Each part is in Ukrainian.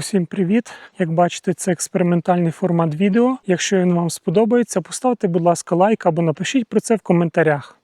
Усім привіт! Як бачите, це експериментальний формат відео. Якщо він вам сподобається, поставте, будь ласка, лайк або напишіть про це в коментарях.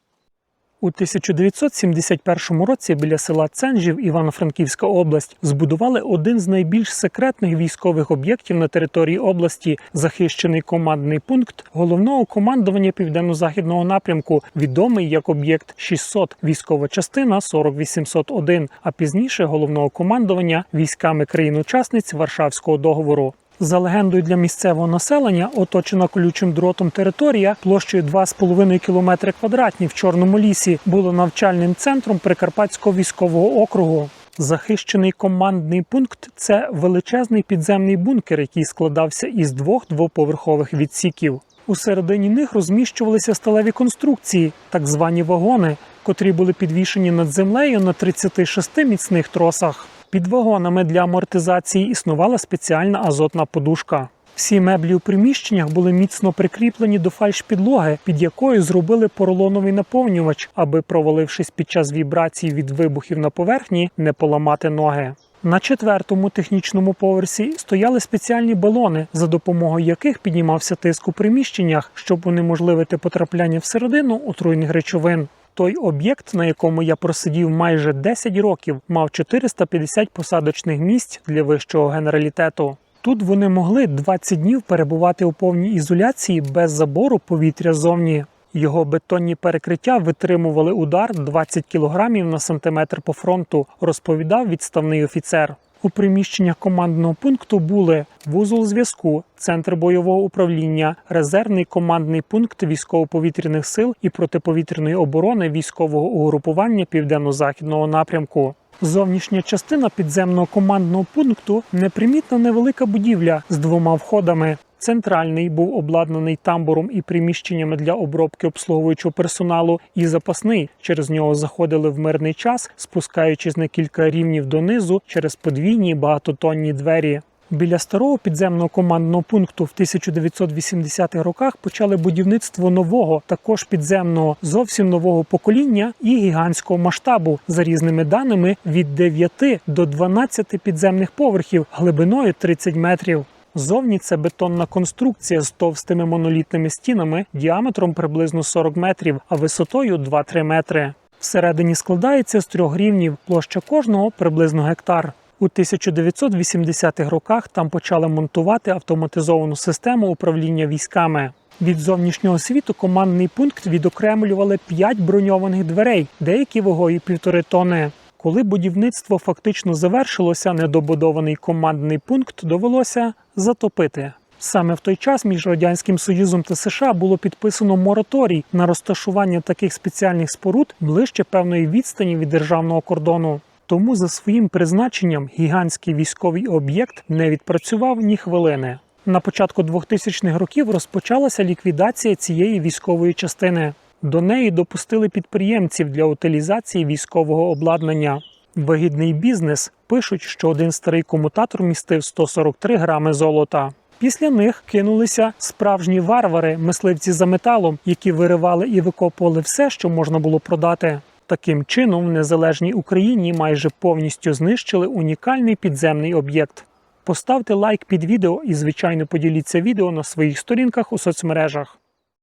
У 1971 році біля села Ценжів, Івано-Франківська область, збудували один з найбільш секретних військових об'єктів на території області, захищений командний пункт головного командування південно-західного напрямку, відомий як об'єкт 600, військова частина 40801, а пізніше головного командування військами країн-учасниць Варшавського договору. За легендою для місцевого населення, оточена колючим дротом територія площею 2,5 км квадратні в Чорному лісі була навчальним центром Прикарпатського військового округу. Захищений командний пункт це величезний підземний бункер, який складався із двох двоповерхових відсіків. У середині них розміщувалися сталеві конструкції, так звані вагони, котрі були підвішені над землею на 36 міцних тросах. Під вагонами для амортизації існувала спеціальна азотна подушка. Всі меблі у приміщеннях були міцно прикріплені до фальшпідлоги, під якою зробили поролоновий наповнювач, аби, провалившись під час вібрацій від вибухів на поверхні, не поламати ноги. На четвертому технічному поверсі стояли спеціальні балони, за допомогою яких піднімався тиск у приміщеннях, щоб унеможливити потрапляння всередину отруйних речовин. Той об'єкт, на якому я просидів майже 10 років, мав 450 посадочних місць для вищого генералітету. Тут вони могли 20 днів перебувати у повній ізоляції без забору повітря зовні. Його бетонні перекриття витримували удар 20 кг на сантиметр по фронту, розповідав відставний офіцер. У приміщеннях командного пункту були вузол зв'язку, центр бойового управління, резервний командний пункт військово-повітряних сил і протиповітряної оборони військового угрупування південно-західного напрямку. Зовнішня частина підземного командного пункту непримітна невелика будівля з двома входами. Центральний був обладнаний тамбуром і приміщеннями для обробки обслуговуючого персоналу, і запасний через нього заходили в мирний час, спускаючись на кілька рівнів донизу через подвійні багатотонні двері. Біля старого підземного командного пункту в 1980-х роках почали будівництво нового, також підземного, зовсім нового покоління і гігантського масштабу за різними даними від 9 до 12 підземних поверхів глибиною 30 метрів. Зовні це бетонна конструкція з товстими монолітними стінами діаметром приблизно 40 метрів, а висотою 2-3 метри. Всередині складається з трьох рівнів, площа кожного приблизно гектар. У 1980-х роках там почали монтувати автоматизовану систему управління військами. Від зовнішнього світу командний пункт відокремлювали 5 броньованих дверей, деякі вагою півтори тони. Коли будівництво фактично завершилося, недобудований командний пункт довелося затопити. Саме в той час між радянським союзом та США було підписано мораторій на розташування таких спеціальних споруд ближче певної відстані від державного кордону. Тому за своїм призначенням гігантський військовий об'єкт не відпрацював ні хвилини. На початку 2000-х років розпочалася ліквідація цієї військової частини. До неї допустили підприємців для утилізації військового обладнання. Вигідний бізнес пишуть, що один старий комутатор містив 143 грами золота. Після них кинулися справжні варвари, мисливці за металом, які виривали і викопували все, що можна було продати. Таким чином, в незалежній Україні майже повністю знищили унікальний підземний об'єкт. Поставте лайк під відео і, звичайно, поділіться відео на своїх сторінках у соцмережах.